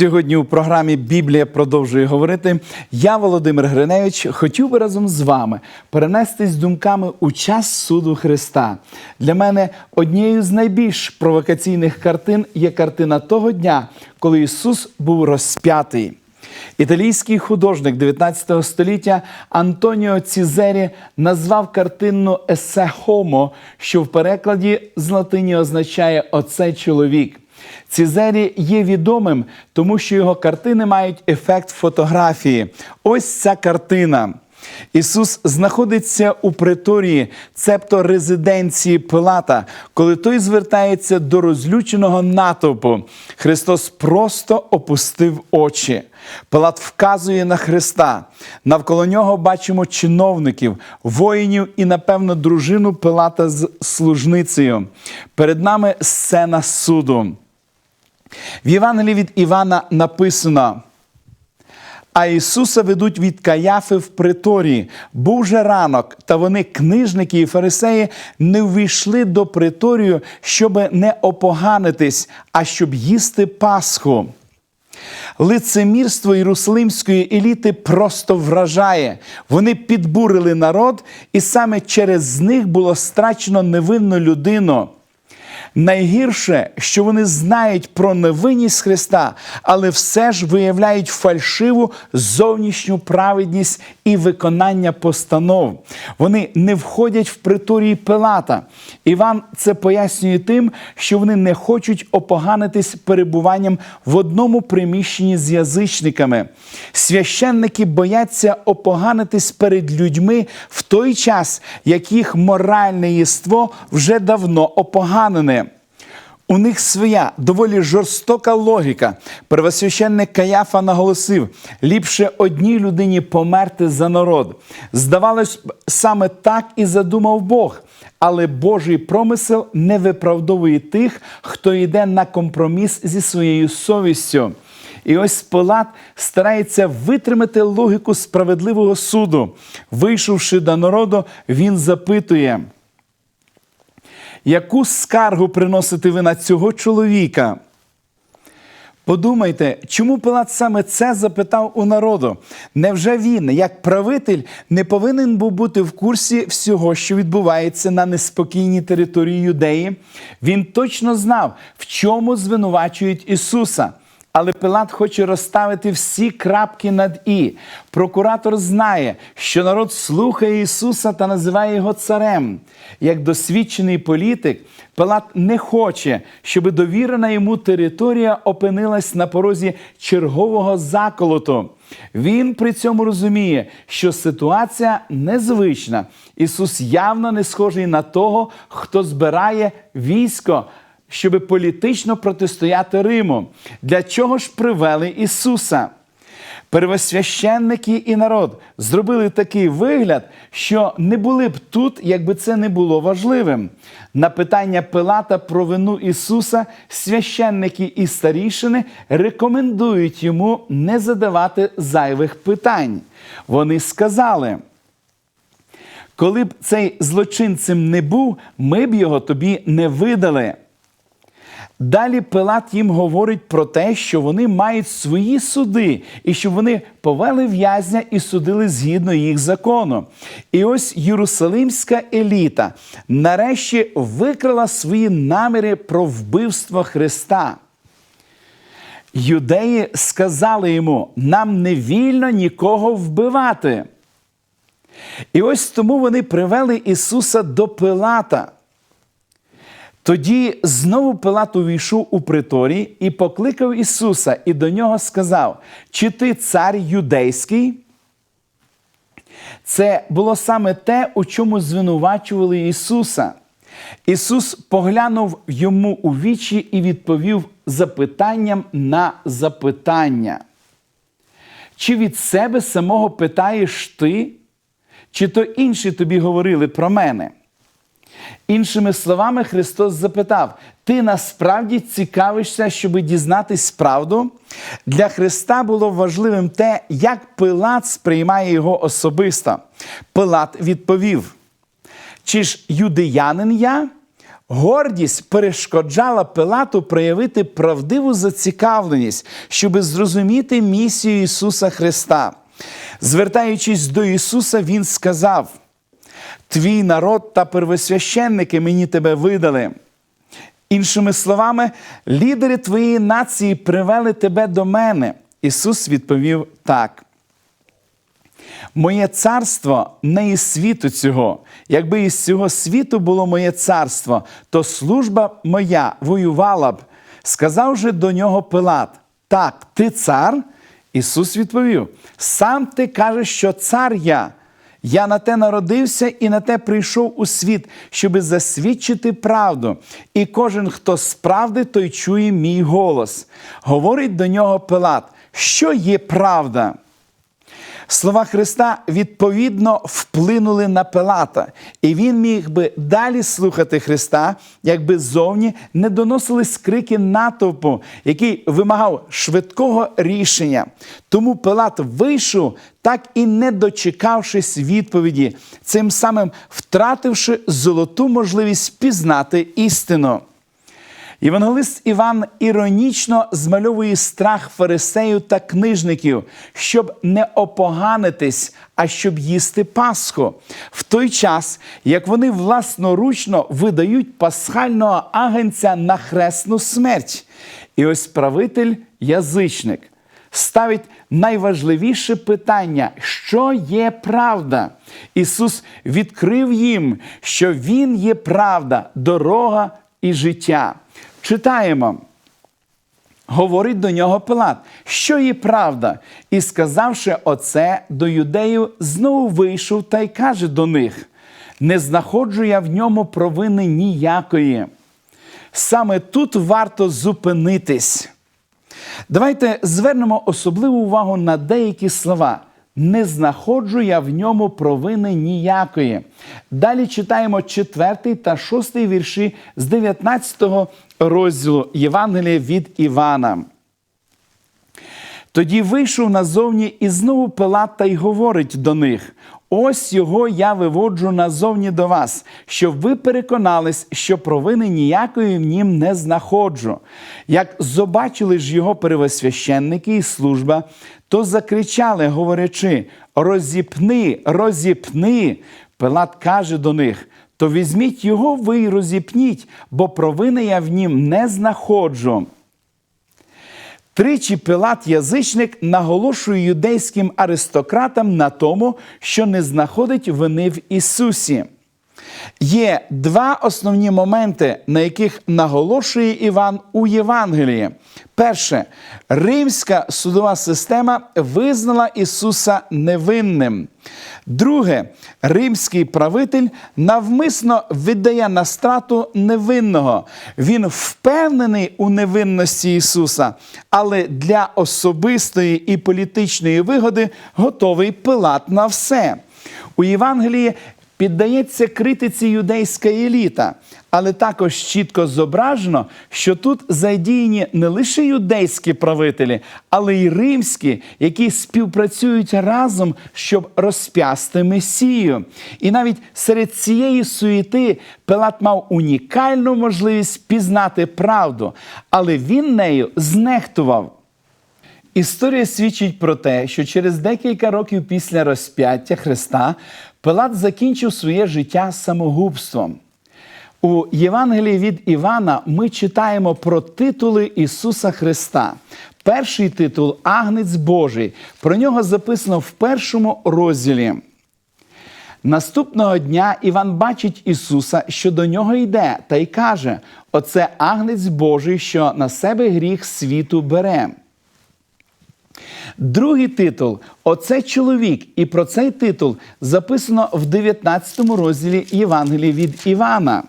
Сьогодні у програмі Біблія продовжує говорити. Я, Володимир Гриневич, хотів би разом з вами перенестись думками у час суду Христа. Для мене однією з найбільш провокаційних картин є картина того дня, коли Ісус був розп'ятий. Італійський художник 19 століття Антоніо Цізері назвав картинну есе Хомо, що в перекладі з латині означає Оцей чоловік. Цізері є відомим, тому що його картини мають ефект фотографії. Ось ця картина. Ісус знаходиться у приторії, цебто резиденції Пилата, коли той звертається до розлюченого натовпу. Христос просто опустив очі. Пилат вказує на Христа. Навколо нього бачимо чиновників, воїнів і, напевно, дружину Пилата з служницею. Перед нами сцена суду. В Євангелії від Івана написано. А Ісуса ведуть від Каяфи в приторії. Був же ранок, та вони, книжники і фарисеї, не ввійшли до приторію, щоб не опоганитись, а щоб їсти Пасху. Лицемірство єрусалимської еліти просто вражає. Вони підбурили народ, і саме через них було страчено невинну людину. Найгірше, що вони знають про невинність Христа, але все ж виявляють фальшиву зовнішню праведність і виконання постанов. Вони не входять в приторії Пилата. Іван це пояснює тим, що вони не хочуть опоганитись перебуванням в одному приміщенні з язичниками. Священники бояться опоганитись перед людьми в той час, як їх моральне єство вже давно опоганене. У них своя доволі жорстока логіка. Первосвященник Каяфа наголосив: ліпше одній людині померти за народ. Здавалось саме так і задумав Бог. Але Божий промисел не виправдовує тих, хто йде на компроміс зі своєю совістю. І ось Пилат старається витримати логіку справедливого суду. Вийшовши до народу, він запитує. Яку скаргу приносите ви на цього чоловіка? Подумайте, чому Пилат саме це запитав у народу? Невже він, як правитель, не повинен був бути в курсі всього, що відбувається на неспокійній території юдеї? Він точно знав, в чому звинувачують Ісуса. Але Пилат хоче розставити всі крапки над І. Прокуратор знає, що народ слухає Ісуса та називає його царем. Як досвідчений політик, Пилат не хоче, щоб довірена йому територія опинилась на порозі чергового заколоту. Він при цьому розуміє, що ситуація незвична. Ісус явно не схожий на того, хто збирає військо щоб політично протистояти Риму. Для чого ж привели Ісуса? Первосвященники і народ зробили такий вигляд, що не були б тут, якби це не було важливим. На питання Пилата про вину Ісуса священники і старішини рекомендують йому не задавати зайвих питань. Вони сказали. Коли б цей злочинцем не був, ми б його тобі не видали. Далі Пилат їм говорить про те, що вони мають свої суди, і що вони повели в'язня і судили згідно їх закону. І ось Єрусалимська еліта нарешті викрила свої наміри про вбивство Христа. Юдеї сказали йому: нам не вільно нікого вбивати. І ось тому вони привели Ісуса до Пилата. Тоді знову Пилат увійшов у приторій і покликав Ісуса, і до нього сказав: Чи ти цар юдейський? Це було саме те, у чому звинувачували Ісуса. Ісус поглянув йому у вічі і відповів запитанням на запитання. Чи від себе самого питаєш ти, чи то інші тобі говорили про мене? Іншими словами, Христос запитав: Ти насправді цікавишся, щоб дізнатись правду? Для Христа було важливим те, як Пилат сприймає його особисто. Пилат відповів: Чи ж юдеянин я? Гордість перешкоджала Пилату проявити правдиву зацікавленість, щоб зрозуміти місію Ісуса Христа. Звертаючись до Ісуса, Він сказав: Твій народ та первосвященники мені тебе видали. Іншими словами, лідери твоєї нації привели тебе до мене. Ісус відповів так. Моє царство не із світу цього. Якби із цього світу було моє царство, то служба моя воювала б. Сказав же до нього Пилат: Так, ти цар? Ісус відповів: Сам ти кажеш, що цар я. Я на те народився і на те прийшов у світ, щоби засвідчити правду. І кожен, хто з правди, той чує мій голос. Говорить до нього Пилат, що є правда. Слова Христа відповідно вплинули на Пилата, і він міг би далі слухати Христа, якби зовні не доносились крики натовпу, який вимагав швидкого рішення. Тому Пилат вийшов, так і не дочекавшись відповіді, цим самим втративши золоту можливість пізнати істину. Євангелист Іван іронічно змальовує страх фарисеїв та книжників, щоб не опоганитись, а щоб їсти Пасху, в той час, як вони власноручно видають пасхального агенця на хресну смерть. І ось правитель язичник ставить найважливіше питання, що є правда. Ісус відкрив їм, що Він є правда, дорога і життя. Читаємо. Говорить до нього Пилат, що є правда, і сказавши оце до юдеїв, знову вийшов та й каже до них: не знаходжу я в ньому провини ніякої. Саме тут варто зупинитись. Давайте звернемо особливу увагу на деякі слова. Не знаходжу я в ньому провини ніякої. Далі читаємо 4 та 6 вірші з 19 розділу Євангелія від Івана. Тоді вийшов назовні і знову Пилат та й говорить до них: ось його я виводжу назовні до вас, щоб ви переконались, що провини ніякої в нім не знаходжу. Як побачили ж його первосвященники і служба, то закричали, говорячи: Розіпни, розіпни. Пилат каже до них: то візьміть його ви й розіпніть, бо провини я в нім не знаходжу. Тричі Пилат язичник наголошує юдейським аристократам на тому, що не знаходить вини в Ісусі. Є два основні моменти, на яких наголошує Іван у Євангелії. Перше, римська судова система визнала Ісуса невинним. Друге, римський правитель навмисно віддає на страту невинного. Він впевнений у невинності Ісуса, але для особистої і політичної вигоди готовий пилат на все. У Євангелії піддається критиці юдейська еліта, але також чітко зображено, що тут задіяні не лише юдейські правителі, але й римські, які співпрацюють разом, щоб розп'ясти Месію. І навіть серед цієї суєти Пилат мав унікальну можливість пізнати правду, але він нею знехтував. Історія свідчить про те, що через декілька років після розп'яття Христа Пилат закінчив своє життя самогубством. У Євангелії від Івана ми читаємо про титули Ісуса Христа. Перший титул Агнець Божий. Про нього записано в першому розділі. Наступного дня Іван бачить Ісуса, що до нього йде, та й каже: Оце Агнець Божий, що на себе гріх світу бере. Другий титул Оце чоловік. І про цей титул записано в 19 розділі Євангелії від Івана.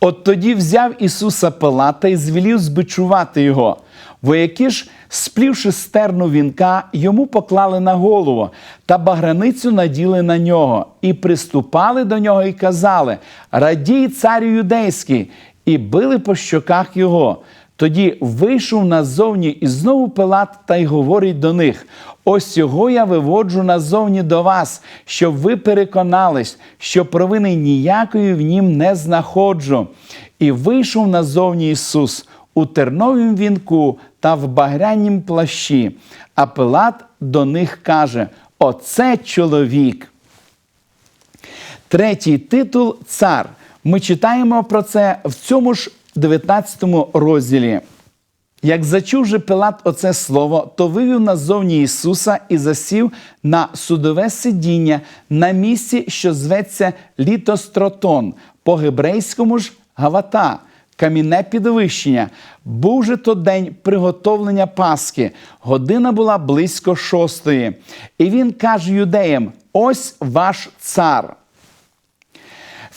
От тоді взяв Ісуса Пилата і звелів збичувати його. Вояки ж, сплівши стерну вінка, йому поклали на голову та баграницю наділи на нього, і приступали до нього і казали: Радій, царю юдейський, і били по щоках його. Тоді вийшов назовні і знову Пилат та й говорить до них: ось його я виводжу назовні до вас, щоб ви переконались, що провини ніякої в нім не знаходжу. І вийшов назовні Ісус у терновім вінку та в багрянім плащі. А Пилат до них каже: Оце чоловік. Третій титул цар. Ми читаємо про це в цьому ж 19 розділі. Як зачув же Пилат оце слово, то вивів назовні Ісуса і засів на судове сидіння на місці, що зветься Літостротон, по гебрейському ж Гавата, камінне підвищення. Був же то день приготовлення Пасхи. Година була близько шостої. І він каже юдеям: ось ваш цар.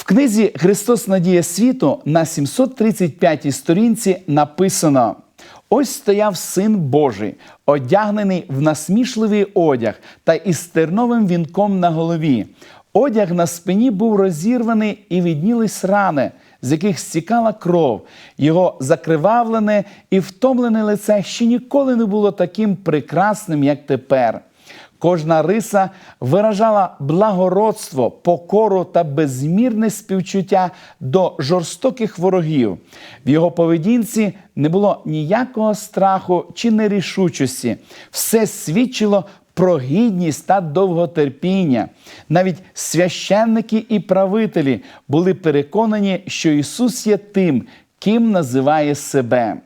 Книзі Христос Надія світу на 735-й сторінці написано: ось стояв син Божий, одягнений в насмішливий одяг та із терновим вінком на голові. Одяг на спині був розірваний і віднілись рани, з яких стікала кров. Його закривавлене і втомлене лице ще ніколи не було таким прекрасним, як тепер. Кожна риса виражала благородство, покору та безмірне співчуття до жорстоких ворогів. В його поведінці не було ніякого страху чи нерішучості. Все свідчило про гідність та довготерпіння. Навіть священники і правителі були переконані, що Ісус є тим, ким називає себе.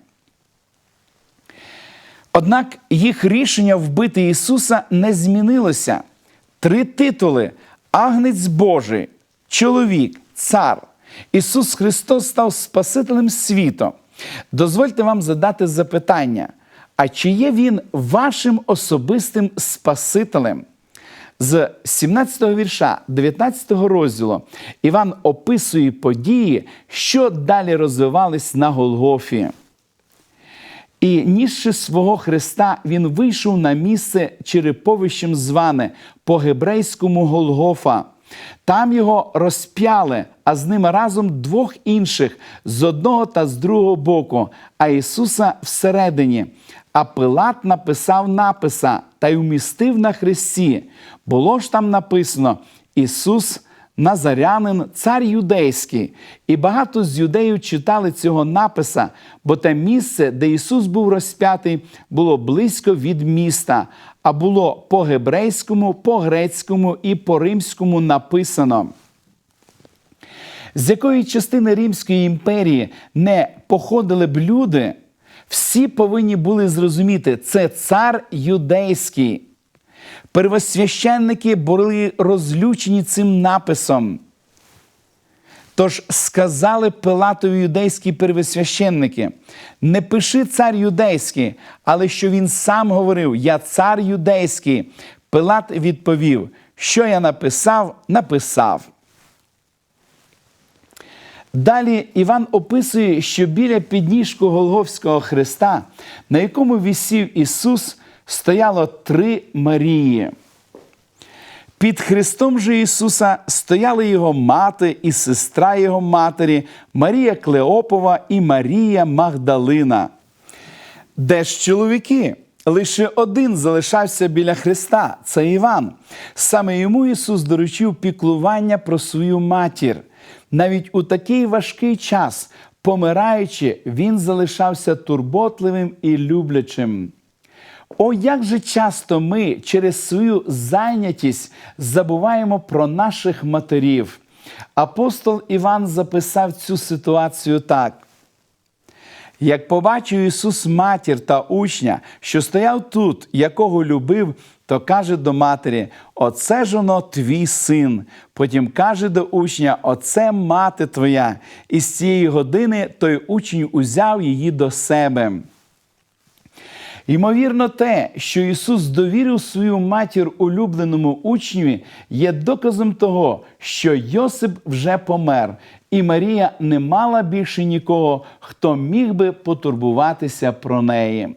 Однак їх рішення вбити Ісуса не змінилося. Три титули: Агнець Божий, чоловік, цар. Ісус Христос став Спасителем світу. Дозвольте вам задати запитання: а чи є Він вашим особистим Спасителем? З 17-го вірша 19-го розділу Іван описує події, що далі розвивались на Голгофі. І нісши свого Христа, він вийшов на місце череповищем зване по гебрейському Голгофа. Там його розп'яли, а з ними разом двох інших з одного та з другого боку, а Ісуса всередині. А Пилат написав написа та й умістив на хресті. Було ж там написано: Ісус. Назарянин, цар юдейський, і багато з юдеїв читали цього написа, бо те місце, де Ісус був розп'ятий, було близько від міста, а було по гебрейському, по грецькому і по римському написано. З якої частини Римської імперії не походили б люди, всі повинні були зрозуміти, це цар юдейський. Первосвященники були розлючені цим написом. Тож сказали Пилатові юдейські первосвященники: не пиши цар юдейський, але що він сам говорив: Я цар юдейський. Пилат відповів, що я написав, написав. Далі Іван описує, що біля підніжку Голговського Христа, на якому вісів Ісус, стояло три Марії. Під Христом же Ісуса стояли Його мати і сестра Його матері, Марія Клеопова і Марія Магдалина. Де ж чоловіки? Лише один залишався біля Христа це Іван. Саме йому Ісус доручив піклування про свою матір. Навіть у такий важкий час, помираючи, він залишався турботливим і люблячим. О, як же часто ми через свою зайнятість забуваємо про наших матерів. Апостол Іван записав цю ситуацію так. Як побачив Ісус матір та учня, що стояв тут, якого любив, то каже до матері: Оце ж оно твій син. Потім каже до учня: Оце мати твоя. І з цієї години той учень узяв її до себе. Ймовірно, те, що Ісус довірив свою матір улюбленому учневі, є доказом того, що Йосип вже помер, і Марія не мала більше нікого, хто міг би потурбуватися про неї.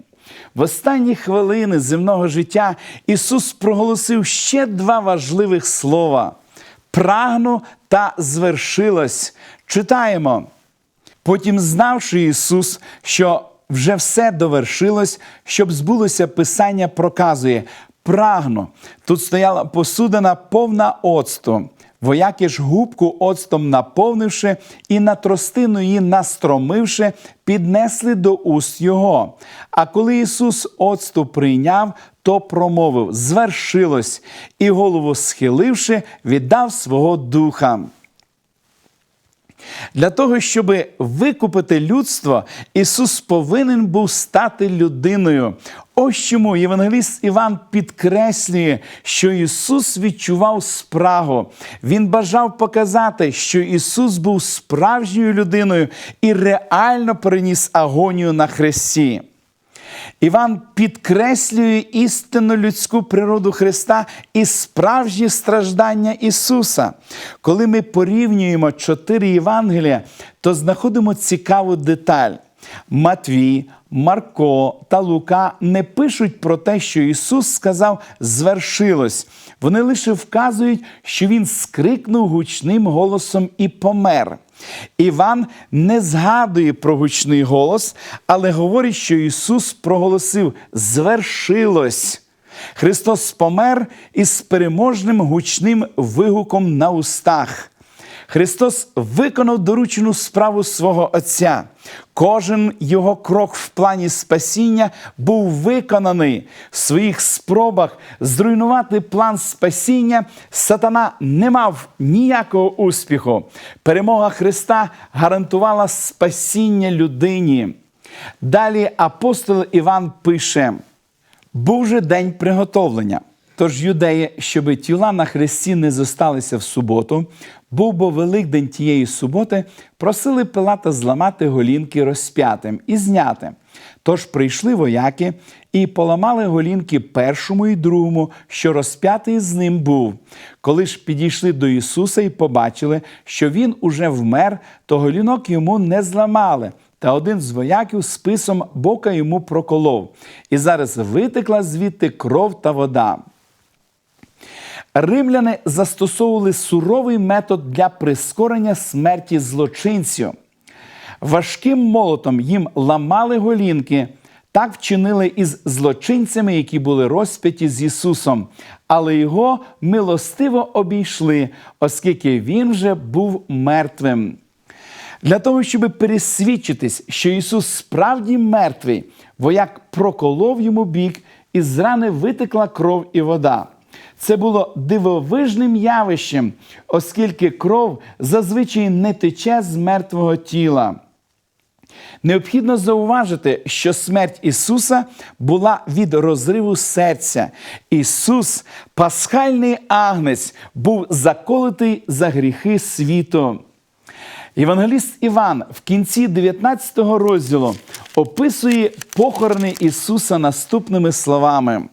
В останні хвилини земного життя Ісус проголосив ще два важливих слова: прагну та звершилось. Читаємо. Потім, знавши Ісус, що вже все довершилось, щоб збулося писання, проказує прагну. Тут стояла посудина повна оцту. Вояки ж губку оцтом наповнивши і на тростину її настромивши, піднесли до уст його. А коли Ісус оцту прийняв, то промовив: звершилось, і голову схиливши, віддав свого духа. Для того, щоб викупити людство, Ісус повинен був стати людиною. Ось чому євангеліст Іван підкреслює, що Ісус відчував спрагу. Він бажав показати, що Ісус був справжньою людиною і реально переніс агонію на хресті. Іван підкреслює істинну людську природу Христа і справжні страждання Ісуса. Коли ми порівнюємо чотири Євангелія, то знаходимо цікаву деталь. Матвій, Марко та Лука не пишуть про те, що Ісус сказав звершилось. Вони лише вказують, що Він скрикнув гучним голосом і помер. Іван не згадує про гучний голос, але говорить, що Ісус проголосив звершилось. Христос помер із переможним гучним вигуком на устах. Христос виконав доручену справу свого Отця. Кожен його крок в плані спасіння був виконаний в своїх спробах зруйнувати план спасіння. Сатана не мав ніякого успіху. Перемога Христа гарантувала спасіння людині. Далі апостол Іван пише: був же день приготовлення. Тож юдеї, щоби тіла на хресті не зосталися в суботу, був бо Великдень тієї суботи, просили Пилата зламати голінки розп'ятим і зняти. Тож прийшли вояки і поламали голінки першому і другому, що розп'ятий з ним був. Коли ж підійшли до Ісуса і побачили, що Він уже вмер, то голінок йому не зламали. Та один з вояків списом бока йому проколов, і зараз витекла звідти кров та вода. Римляни застосовували суровий метод для прискорення смерті злочинців. Важким молотом їм ламали голінки. Так вчинили із злочинцями, які були розп'яті з Ісусом, але його милостиво обійшли, оскільки він вже був мертвим. Для того, щоб пересвідчитись, що Ісус справді мертвий, вояк проколов йому бік, і з рани витекла кров і вода. Це було дивовижним явищем, оскільки кров зазвичай не тече з мертвого тіла. Необхідно зауважити, що смерть Ісуса була від розриву серця. Ісус, пасхальний агнець, був заколотий за гріхи світу. Євангеліст Іван в кінці 19 розділу описує похорони Ісуса наступними словами.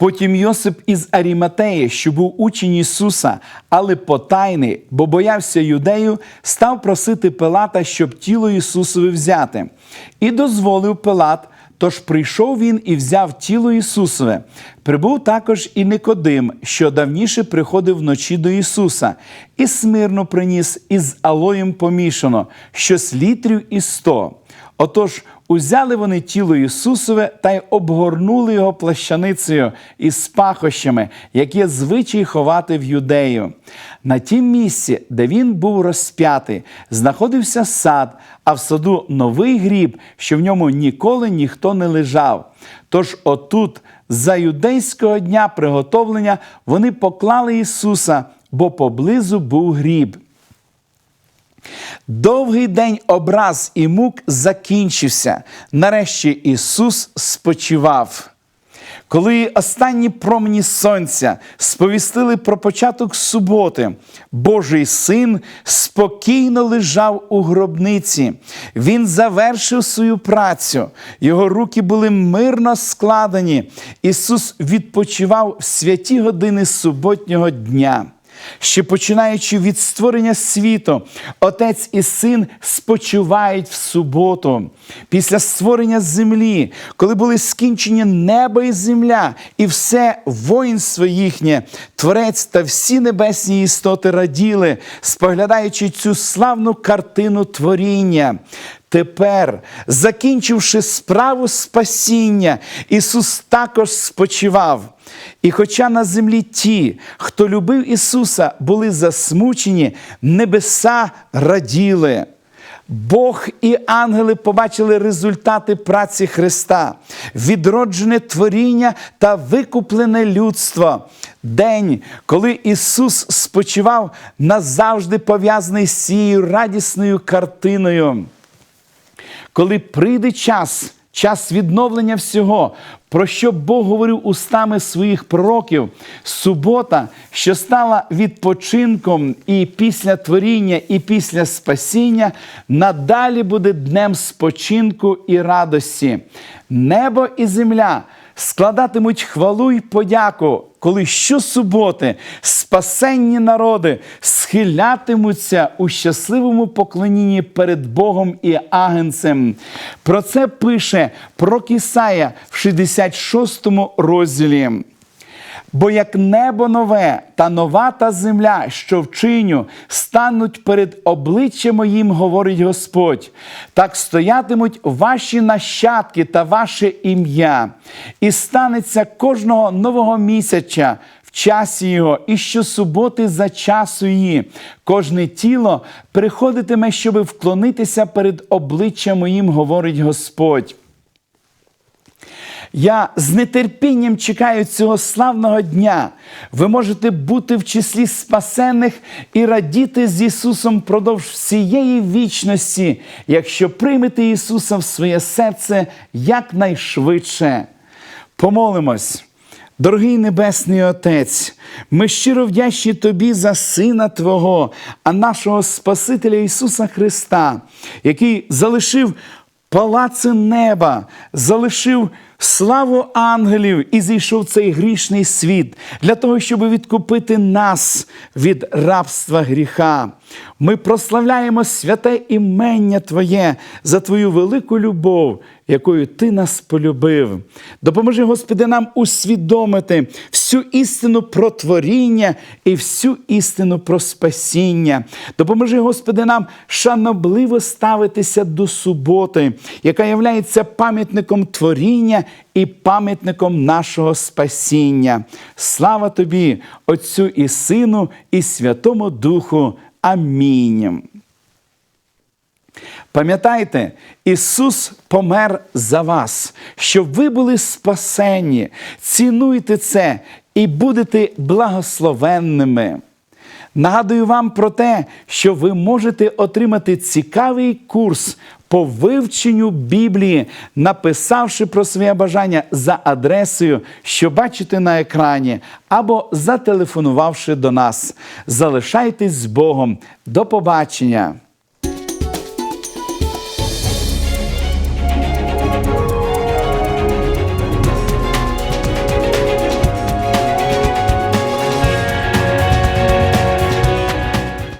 Потім Йосип із Аріматеї, що був учень Ісуса, але потайний, бо боявся юдею, став просити Пилата, щоб тіло Ісусове взяти, і дозволив Пилат. Тож прийшов він і взяв тіло Ісусове. Прибув також і Никодим, що давніше приходив вночі до Ісуса, і смирно приніс із алоєм помішано, щось літрів і сто. Отож, узяли вони тіло Ісусове та й обгорнули його плащаницею із пахощами, які звичай ховати в юдею. На тім місці, де він був розп'ятий, знаходився сад, а в саду новий гріб, що в ньому ніколи ніхто не лежав. Тож отут, за юдейського дня приготовлення, вони поклали Ісуса, бо поблизу був гріб. Довгий день образ і мук закінчився. Нарешті Ісус спочивав. Коли останні промені сонця сповістили про початок суботи, Божий син спокійно лежав у гробниці. Він завершив свою працю, його руки були мирно складені. Ісус відпочивав в святі години суботнього дня. Ще починаючи від створення світу, отець і син спочивають в суботу. Після створення землі, коли були скінчені небо і земля, і все воїнство їхнє, творець та всі небесні істоти раділи, споглядаючи цю славну картину творіння. Тепер, закінчивши справу спасіння, Ісус також спочивав. І хоча на землі ті, хто любив Ісуса, були засмучені, небеса раділи. Бог і ангели побачили результати праці Христа, відроджене творіння та викуплене людство. День, коли Ісус спочивав, назавжди пов'язаний з цією радісною картиною. Коли прийде час, час відновлення всього, про що Бог говорив устами своїх пророків, субота, що стала відпочинком і після творіння, і після спасіння, надалі буде днем спочинку і радості. Небо і земля складатимуть хвалу й подяку, коли щосуботи спасенні народи схилятимуться у щасливому поклонінні перед Богом і Агенцем. Про це пише Прокісая в 66 розділі. Бо як небо нове та нова та земля, що вчиню, стануть перед обличчям моїм, говорить Господь, так стоятимуть ваші нащадки та ваше ім'я, і станеться кожного нового місяця в часі його, і щосуботи за часу її. Кожне тіло приходитиме, щоби вклонитися перед обличчям моїм, говорить Господь. Я з нетерпінням чекаю цього славного дня. Ви можете бути в числі спасених і радіти з Ісусом впродовж всієї вічності, якщо приймете Ісуса в своє серце якнайшвидше. Помолимось. Дорогий Небесний Отець, ми щиро вдячні Тобі за Сина Твого, а нашого Спасителя Ісуса Христа, який залишив палаци неба, залишив славу ангелів і зійшов цей грішний світ для того, щоб відкупити нас від рабства гріха. Ми прославляємо святе імення Твоє за Твою велику любов, якою Ти нас полюбив. Допоможи, Господи, нам усвідомити всю істину про творіння і всю істину про спасіння. Допоможи, Господи, нам шанобливо ставитися до суботи, яка є пам'ятником творіння і пам'ятником нашого спасіння. Слава Тобі, Отцю і Сину, і Святому Духу. Амінь. Пам'ятайте, Ісус помер за вас, щоб ви були спасені. Цінуйте це і будете благословенними. Нагадую вам про те, що ви можете отримати цікавий курс по вивченню Біблії, написавши про своє бажання за адресою, що бачите на екрані, або зателефонувавши до нас. Залишайтесь з Богом. До побачення!